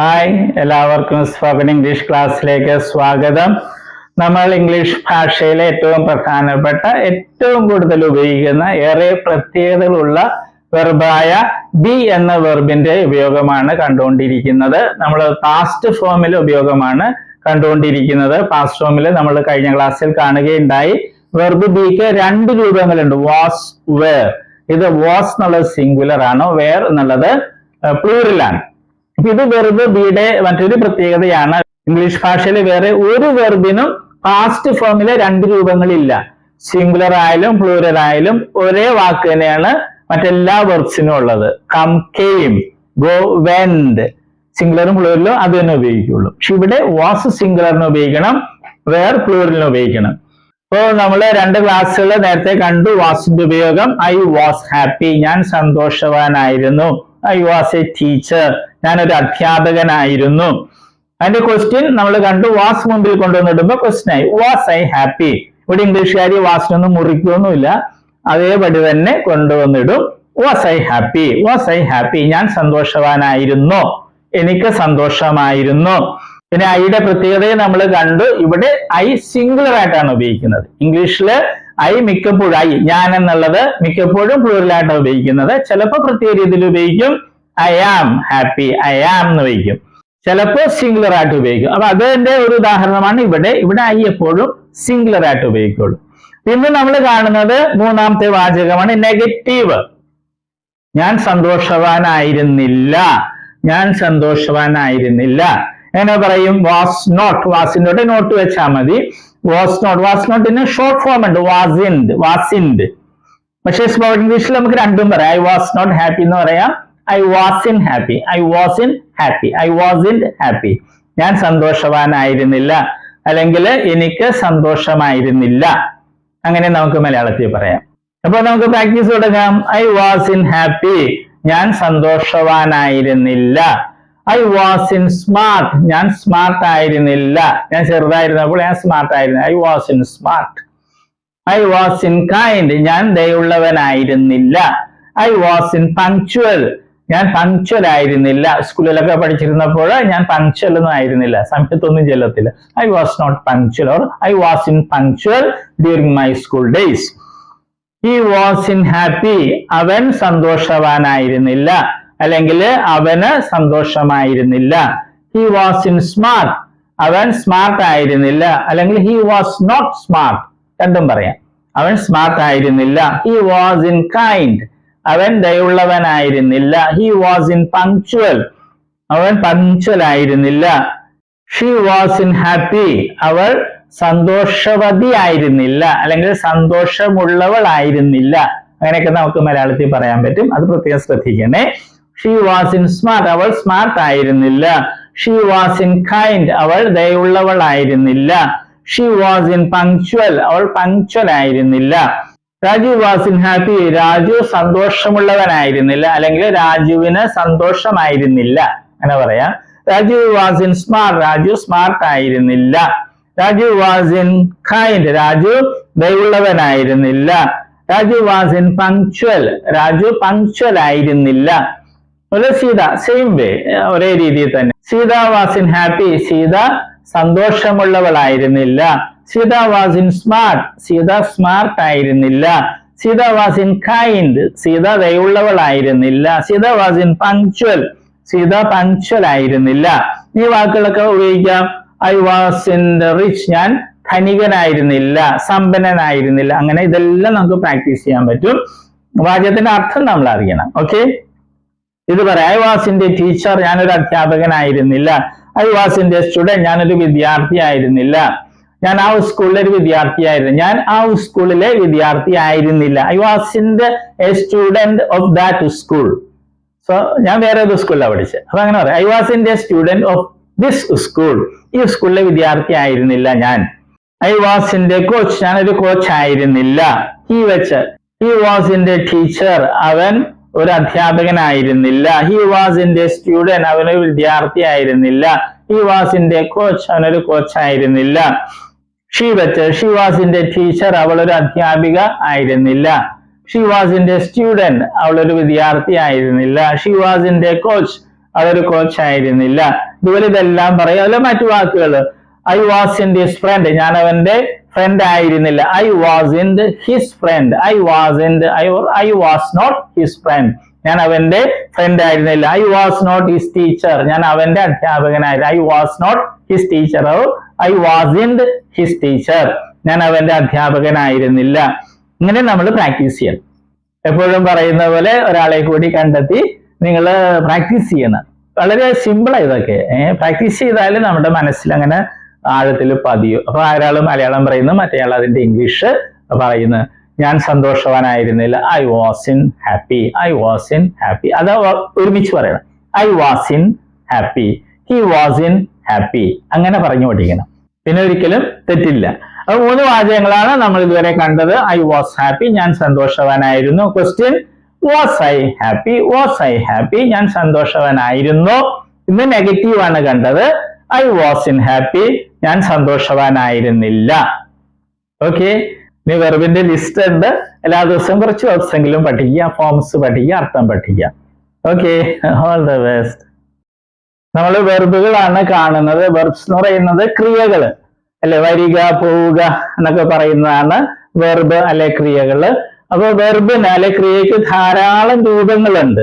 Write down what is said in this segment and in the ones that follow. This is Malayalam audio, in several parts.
ഹായ് എല്ലാവർക്കും സ്പോക്കൺ ഇംഗ്ലീഷ് ക്ലാസ്സിലേക്ക് സ്വാഗതം. നമ്മൾ ഇംഗ്ലീഷ് ഭാഷയിലെ ഏറ്റവും പ്രധാനപ്പെട്ട ഏറ്റവും കൂടുതൽ ഉപയോഗിക്കുന്ന ഏറെ പ്രത്യേകതകളുള്ള വെർബായ ബി എന്ന വെർബിന്റെ ഉപയോഗമാണ് കണ്ടുകൊണ്ടിരിക്കുന്നത്. നമ്മൾ പാസ്റ്റ് ഫോമിൽ ഉപയോഗമാണ് കണ്ടുകൊണ്ടിരിക്കുന്നത്. പാസ്റ്റ് ഫോമിൽ നമ്മൾ കഴിഞ്ഞ ക്ലാസ്സിൽ കാണുകയുണ്ടായി. വെർബ് ബിക്ക് രണ്ട് രൂപങ്ങളുണ്ട്. വാസ് വേർ ഇത് വാസ് എന്നുള്ളത് സിംഗുലർ ആണ്? വേർ എന്നുള്ളത് പ്ലൂറലാണ് ഇത് വെർബ് ബിയുടെ മറ്റൊരു പ്രത്യേകതയാണ്. ഇംഗ്ലീഷ് ഭാഷയിൽ വേറെ ഒരു വെർബിനും പാസ്റ്റ് ഫോമിലെ രണ്ട് രൂപങ്ങളില്ല. സിംഗുലർ ആയാലും പ്ലൂറൽ ആയാലും ഒരേ വാക്ക് തന്നെയാണ് മറ്റെല്ലാ വെർബ്സിനും ഉള്ളത്. കം കെയിം ഗോ വെൻഡ് സിംഗുലറും പ്ലൂറലും അത് തന്നെ ഉപയോഗിക്കുള്ളൂ പക്ഷെ ഇവിടെ വാസ് സിംഗുലറിന് ഉപയോഗിക്കണം വേർ പ്ലൂറലിന് ഉപയോഗിക്കണം. ഇപ്പോൾ നമ്മൾ രണ്ട് ക്ലാസ്സുകൾ നേരത്തെ കണ്ടു വാസിന്റെ ഉപയോഗം. ഐ വാസ് ഹാപ്പി ഞാൻ സന്തോഷവാനായിരുന്നു. ഐ വാസ് എ ടീച്ചർ ഞാനൊരു അധ്യാപകനായിരുന്നു. അതിന്റെ ക്വസ്റ്റ്യൻ നമ്മൾ കണ്ടു. വാസ് മുമ്പിൽ കൊണ്ടുവന്നിടുമ്പോൾ ക്വസ്റ്റ്യൻ ആയി. വാസ് ഐ ഹാപ്പി ഇവിടെ ഇംഗ്ലീഷുകാരി വാസിനൊന്നും മുറിക്കൊന്നുമില്ല. അതേപടി തന്നെ കൊണ്ടുവന്നിടും. Was I happy was I happy ഞാൻ സന്തോഷവാനായിരുന്നു. എനിക്ക് സന്തോഷമായിരുന്നു. പിന്നെ ഐയുടെ പ്രത്യേകതയെ നമ്മൾ കണ്ടു. ഇവിടെ ഐ സിംഗുലർ ആയിട്ടാണ് ഉപയോഗിക്കുന്നത്. ഇംഗ്ലീഷിൽ ഐ മിക്കപ്പോഴും ഐ ഞാൻ എന്നുള്ളത് മിക്കപ്പോഴും പ്ലൂറലായിട്ടാണ് ഉപയോഗിക്കുന്നത്. ചിലപ്പോൾ പ്രത്യേക രീതിയിൽ ഉപയോഗിക്കും. I am happy I am എന്ന് ഉപയോഗിക്കും. ചിലപ്പോൾ സിംഗുലർ ആയിട്ട് ഉപയോഗിക്കും. അപ്പൊ അതിന്റെ ഒരു ഉദാഹരണമാണ് ഇവിടെ. ഇവിടെ ഐ എപ്പോഴും സിംഗുലർ ആയിട്ട് ഉപയോഗിക്കുള്ളൂ. പിന്നെ നമ്മൾ കാണുന്നത് മൂന്നാമത്തെ വാചകമാണ് നെഗറ്റീവ് ഞാൻ സന്തോഷവാനായിരുന്നില്ല. ഞാൻ സന്തോഷവാനായിരുന്നില്ല. എങ്ങനെ പറയും? വാസ് നോട്ട് വാസിനോട്ട് നോട്ട് വെച്ചാൽ മതി. വാസ് നോട്ട് വാസ് നോട്ടിന് ഷോർട്ട് ഫോം ഉണ്ട്. വാസിൻഡ് വാസിൻഡ് പക്ഷേ സ്പോക്കൺ ഇംഗ്ലീഷിൽ നമുക്ക് രണ്ടും പറയാം. ഐ വാസ് നോട്ട് ഹാപ്പി എന്ന് പറയാം. I wasn't happy I wasn't happy I wasn't happy ഞാൻ സന്തോഷവാനായിരുന്നില്ല. അല്ലെങ്കിൽ എനിക്ക് സന്തോഷമായിരുന്നില്ല. അങ്ങനെ നമുക്ക് മലയാളത്തിൽ പറയാം. അപ്പൊ നമുക്ക് പ്രാക്ടീസ് തുടങ്ങാം. ഐ വാസ് ഇൻ ഹാപ്പി ഞാൻ സന്തോഷവാനായിരുന്നില്ല. ഐ വാസ് ഇൻ സ്മാർട്ട് ഞാൻ സ്മാർട്ട് ആയിരുന്നില്ല. ഞാൻ ചെറുതായിരുന്നപ്പോൾ ഞാൻ സ്മാർട്ട് ആയിരുന്നു. I was unsmart I was unkind ഞാൻ ദയുള്ളവനായിരുന്നില്ല. ഐ വാസ് ഇൻ പങ്ക്ച്വൽ ഞാൻ പങ്ക്ച്വൽ ആയിരുന്നില്ല. സ്കൂളിലൊക്കെ പഠിച്ചിരുന്നപ്പോൾ ഞാൻ പങ്ക്ച്വൽ ഒന്നും ആയിരുന്നില്ല. സമയത്തൊന്നും ചെല്ലത്തില്ല. I was not punctual or I wasn't punctual during my school days he wasn't happy അവൻ സന്തോഷവാനായിരുന്നില്ല. അല്ലെങ്കിൽ അവന് സന്തോഷമായിരുന്നില്ല. ഹി വാസ് ഇൻ സ്മാർട്ട് അവൻ സ്മാർട്ട് ആയിരുന്നില്ല. അല്ലെങ്കിൽ ഹി വാസ് നോട്ട് സ്മാർട്ട് രണ്ടും പറയാം. അവൻ സ്മാർട്ട് ആയിരുന്നില്ല. ഹി വാസ് ഇൻ കൈൻഡ് അവൻ ദയുള്ളവനായിരുന്നില്ല. ഹി വാസ് ഇൻ പങ്ക്ച്വൽ അവൻ പങ്ക്ച്വൽ ആയിരുന്നില്ല. ഷീ വാസ് ഇൻ ഹാപ്പി അവൾ സന്തോഷവതി ആയിരുന്നില്ല. അല്ലെങ്കിൽ സന്തോഷമുള്ളവൾ ആയിരുന്നില്ല. അങ്ങനെയൊക്കെ നമുക്ക് മലയാളത്തിൽ പറയാൻ പറ്റും. അത് പ്രത്യേകം ശ്രദ്ധിക്കണേ. ഷീ വാസ് ഇൻ സ്മാർട്ട് അവൾ സ്മാർട്ട് ആയിരുന്നില്ല. ഷീ വാസ് ഇൻ കൈൻഡ് അവൾ ദയുള്ളവളായിരുന്നില്ല. ഷീ വാസ് ഇൻ പങ്ക്ച്വൽ അവൾ പങ്ക്ച്വൽ ആയിരുന്നില്ല. Raju was in happy Raju സന്തോഷമുള്ളവനായിരുന്നില്ല. അല്ലെങ്കിൽ രാജുവിന് സന്തോഷമായിരുന്നില്ല. അങ്ങനെ പറയാം. Raju wasn't smart Raju smart ആയിരുന്നില്ല. Raju was in kind Raju ദയുള്ളവനായിരുന്നില്ല. Raju wasn't punctual Raju punctual ആയിരുന്നില്ല. സീത സെയിം വേ ഒരേ രീതിയിൽ തന്നെ. Sita was in happy Sita സന്തോഷമുള്ളവളായിരുന്നില്ല. Sita wasn't smart Sita smart ആയിരുന്നില്ല. Sita was in kind Sita ദയുള്ളവളായിരുന്നില്ല. Sita was in punctual Sita punctual ആയിരുന്നില്ല. ഈ വാക്കുകളൊക്കെ ഉപയോഗിക്കാം. ഐ വാസ് ഇൻ റിച്ച് ഞാൻ ധനികനായിരുന്നില്ല സമ്പന്നനായിരുന്നില്ല. അങ്ങനെ ഇതെല്ലാം നമുക്ക് പ്രാക്ടീസ് ചെയ്യാൻ പറ്റും. വാചകത്തിന്റെ അർത്ഥം നമ്മൾ അറിയണം. ഓക്കെ ഇത് പറയാം. ഐ വാസിന്റെ ടീച്ചർ ഞാനൊരു അധ്യാപകനായിരുന്നില്ല. ഐ സ്റ്റുഡന്റ് ഞാനൊരു വിദ്യാർത്ഥി ആയിരുന്നില്ല ഞാൻ ആ സ്കൂളിലെ ഒരു വിദ്യാർത്ഥിയായിരുന്നു. ഞാൻ ആ സ്കൂളിലെ വിദ്യാർത്ഥി ആയിരുന്നില്ല. I was in the a student of that school so ഞാൻ വേറെ ഒരു സ്കൂളിലാണ് പഠിച്ചത് അപ്പൊ അങ്ങനെ പറയാം. I was in the student of this school ഈ സ്കൂളിലെ വിദ്യാർത്ഥി ആയിരുന്നില്ല ഞാൻ. I was in the coach ഞാനൊരു കോച്ച് ആയിരുന്നില്ല. ഈ വെച്ച് ഈ വാസ് ഇൻ ദ ടീച്ചർ അവൻ ഒരു അധ്യാപകനായിരുന്നില്ല ഹി വാസ് ഇൻ സ്റ്റുഡന്റ് അവനൊരു വിദ്യാർത്ഥി ആയിരുന്നില്ല. He was in the coach അവനൊരു കോച്ച് ആയിരുന്നില്ല. ഷീ വെച്ച് ഷി വാസ് ഇൻ ടീച്ചർ അവളൊരു അധ്യാപിക ആയിരുന്നില്ല. ഷി വാസ് ഇൻ അവൾ ഒരു വിദ്യാർത്ഥി ആയിരുന്നില്ല. ഷി വാസ് ഇൻ കോച്ച് അവളൊരു കോച്ച് ആയിരുന്നില്ല. ഇതുപോലെ ഇതെല്ലാം പറയാം. അല്ലെ മറ്റു വാക്കുകൾ I was in this friend ഞാൻ അവന്റെ ഫ്രണ്ട് ആയിരുന്നില്ല I was in his friend I was in I was not his friend ഞാൻ അവന്റെ ഫ്രണ്ട് ആയിരുന്നില്ല. I was not his teacher ഞാൻ അവന്റെ അധ്യാപകനായിരുന്നു I was not his teacher I was in his teacher ഞാൻ അവന്റെ അധ്യാപകനായിരുന്നില്ല. ഇങ്ങനെ നമ്മൾ പ്രാക്ടീസ് ചെയ്യണം. എപ്പോഴും പറയുന്ന പോലെ ഒരാളെ കൂടി കണ്ടെത്തി നിങ്ങൾ പ്രാക്ടീസ് ചെയ്യണം. വളരെ സിമ്പിൾ ഇതൊക്കെ പ്രാക്ടീസ് ചെയ്താൽ നമ്മുടെ മനസ്സിൽ അങ്ങനെ ആഴത്തിൽ പതിയും. അപ്പൊ ഒരാൾ മലയാളം പറയുന്നു മറ്റേയാൾ അതിന്റെ ഇംഗ്ലീഷ് പറയുന്നു. ഞാൻ സന്തോഷവാനായിരുന്നില്ല. I was in happy I was in happy അത് ഒരുമിച്ച് പറയണം. I was in happy he was in happy അങ്ങനെ പറഞ്ഞു പഠിക്കണം പിന്നെ ഒരിക്കലും തെറ്റില്ല. അപ്പൊ മൂന്ന് വാചകങ്ങളാണ് നമ്മൾ ഇതുവരെ കണ്ടത്. ഐ വാസ് ഹാപ്പി ഞാൻ സന്തോഷവാനായിരുന്നു. Question was I happy was I happy ഞാൻ സന്തോഷവാനായിരുന്നു. ഇന്ന് നെഗറ്റീവ് ആണ് കണ്ടത്. ഐ വാസ് ഇൻ ഹാപ്പി ഞാൻ സന്തോഷവാനായിരുന്നില്ല. ഓക്കെ ഇനി വെർബിന്റെ ലിസ്റ്റ് ഉണ്ട്. എല്ലാ ദിവസവും കുറച്ച് ദിവസമെങ്കിലും പഠിക്കുക. ഫോംസ് പഠിക്കുക. അർത്ഥം പഠിക്കുക. ഓക്കെ ഓൾ ദ ബെസ്റ്റ് നമ്മൾ വെർബുകളാണ് കാണുന്നത്. വെർബ്സ് എന്ന് പറയുന്നത് ക്രിയകൾ അല്ലെ? വരിക പോവുക എന്നൊക്കെ പറയുന്നതാണ് വെർബ് അല്ലെ ക്രിയകൾ. അപ്പൊ വെർബിന് അല്ലെ ക്രിയക്ക് ധാരാളം രൂപങ്ങളുണ്ട്.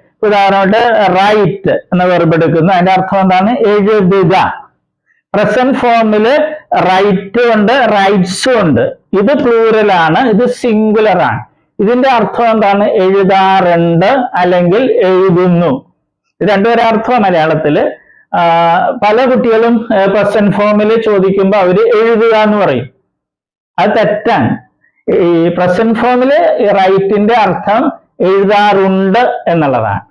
ഉദാഹരണമായിട്ട് റൈറ്റ് എന്ന വെർബ് എടുക്കുന്നു. അതിന്റെ അർത്ഥം എന്താണ്? എഴുതുക. പ്രസന്റ് ഫോമിൽ റൈറ്റ് ഉണ്ട് റൈറ്റ്സും ഉണ്ട്. ഇത് പ്ലൂറൽ ആണ് ഇത് സിംഗുലർ ആണ്. ഇതിന്റെ അർത്ഥം എന്താണ്? എഴുതാറുണ്ട് അല്ലെങ്കിൽ എഴുതുന്നു. രണ്ടുപേരെ അർത്ഥം മലയാളത്തിൽ പല കുട്ടികളും പ്രസന്റ് ഫോമിൽ ചോദിക്കുമ്പോൾ അവർ എഴുതുക എന്ന് പറയും. അത് തെറ്റാണ്. ഈ പ്രസന്റ് ഫോമിൽ റൈറ്റിന്റെ അർത്ഥം എഴുതാറുണ്ട് എന്നുള്ളതാണ്.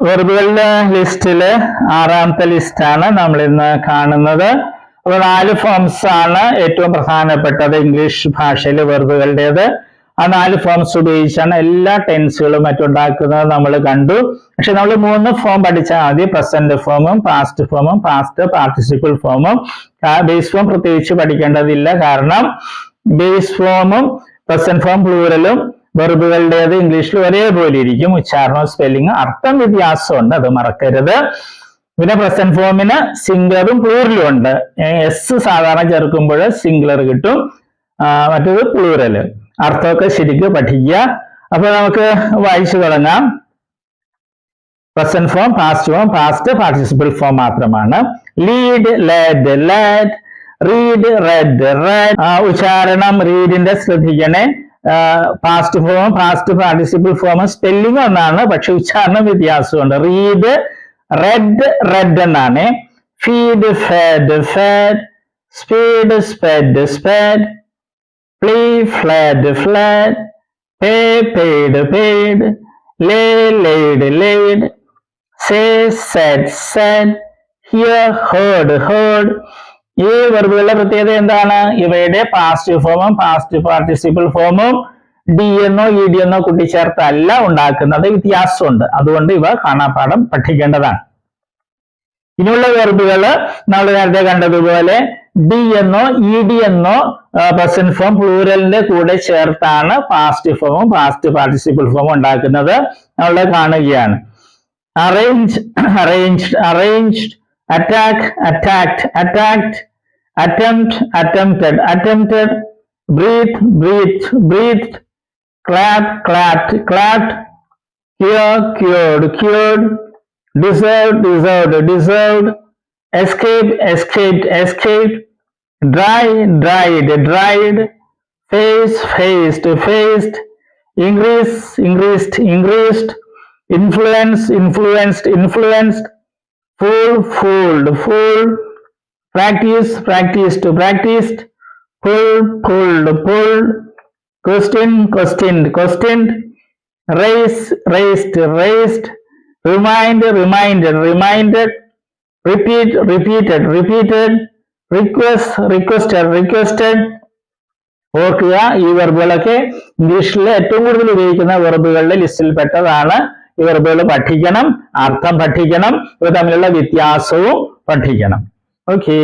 വെർബുകളുടെ ലിസ്റ്റിൽ ആറാമത്തെ ലിസ്റ്റാണ് നമ്മൾ ഇന്ന് കാണുന്നത്. അപ്പോൾ നാല് ഫോംസ് ആണ് ഏറ്റവും പ്രധാനപ്പെട്ടത് ഇംഗ്ലീഷ് ഭാഷയിൽ വെർബുകളുടേത്. ആ നാല് ഫോംസ് ഉപയോഗിച്ചാണ് എല്ലാ ടെൻസുകളും മറ്റുണ്ടാക്കുന്നത് നമ്മൾ കണ്ടു. പക്ഷെ നമ്മൾ മൂന്ന് ഫോം പഠിച്ചാൽ മതി. പ്രസന്റ് ഫോമും പാസ്റ്റ് ഫോമും പാസ്റ്റ് പാർട്ടിസിപ്പിൾ ഫോമും ബേസ് ഫോം പ്രത്യേകിച്ച് പഠിക്കേണ്ടതില്ല. കാരണം ബേസ് ഫോമും പ്രസന്റ് ഫോം പ്ലൂറലും വെർബുകളുടേത് ഇംഗ്ലീഷിൽ ഒരേപോലെ ഇരിക്കും. ഉച്ചാരണം സ്പെല്ലിംഗ് അർത്ഥം വ്യത്യാസമുണ്ട് അത് മറക്കരുത്. പിന്നെ പ്രസന്റ് ഫോമിന് സിംഗറും പ്ലൂറലും ഉണ്ട്. എസ് സാധാരണ ചേർക്കുമ്പോൾ സിംഗുലർ കിട്ടും. മറ്റത് പ്ലൂറൽ അർത്ഥമൊക്കെ ശരിക്കും പഠിക്കുക. അപ്പൊ നമുക്ക് വായിച്ചു തുടങ്ങാം. Present form past form past participle form മാത്രമാണ്. Lead led led read read read ഉച്ചാരണം റീഡിന്റെ ശ്രദ്ധിക്കണേ. Past form past participle form spelling ഒന്നാണ്. പക്ഷെ ഉച്ചാരണം വ്യത്യാസമുണ്ട്. റീഡ് റെഡ് റെഡ് എന്നാണ്. Feed fed fed speed sped sped flee fled fled pay paid paid lay laid laid say said said hear heard heard ഈ വെർബുകളുടെ പ്രത്യേകത എന്താണ്? ഇവയുടെ പാസ്റ്റ് ഫോമും പാസ്റ്റ് പാർട്ടിസിപ്പിൾ ഫോമും ഡി എന്നോ ഇ ഡി എന്നോ കൂട്ടിച്ചേർത്തല്ല ഉണ്ടാക്കുന്നത് വ്യത്യാസമുണ്ട്. അതുകൊണ്ട് ഇവ കാണാപ്പാഠം പഠിക്കേണ്ടതാണ്. ഇനിയുള്ള വെർബുകൾ നമ്മൾ നേരത്തെ കണ്ടതുപോലെ ഡി എന്നോ ഇ ഡി എന്നോ പ്രസന്റ് ഫോം പ്ലൂറലിന്റെ കൂടെ ചേർത്താണ് പാസ്റ്റ് ഫോമും പാസ്റ്റ് പാർട്ടിസിപ്പിൾ ഫോമും ഉണ്ടാക്കുന്നത്. നമ്മൾ കാണുകയാണ്. Arrange arranged arranged attack, attacked, attacked, attempt, attempted, attempted, breathe, breathed, breathed, clap, clapped, clapped, cure, cured, cured, deserved, deserved, deserved, escape, escaped, escaped, dry, dried, dried, face, faced, faced, increase, increased, increased, influence, influenced, influenced, fool, fold full practice, practiced, practiced, pull, pulled, pulled, question, questioned, questioned, raise, raised, raised, remind, reminded, reminded, repeat, repeated, repeated, request, requested, requested. ഓർക്കുക ഈ വെർബുകളൊക്കെ ഇംഗ്ലീഷിൽ ഏറ്റവും കൂടുതൽ ഉപയോഗിക്കുന്ന വെർബുകളുടെ ലിസ്റ്റിൽ വെർബുകൾ പഠിക്കണം അർത്ഥം പഠിക്കണം ഇവ തമ്മിലുള്ള വ്യത്യാസവും പഠിക്കണം. ഓക്കെ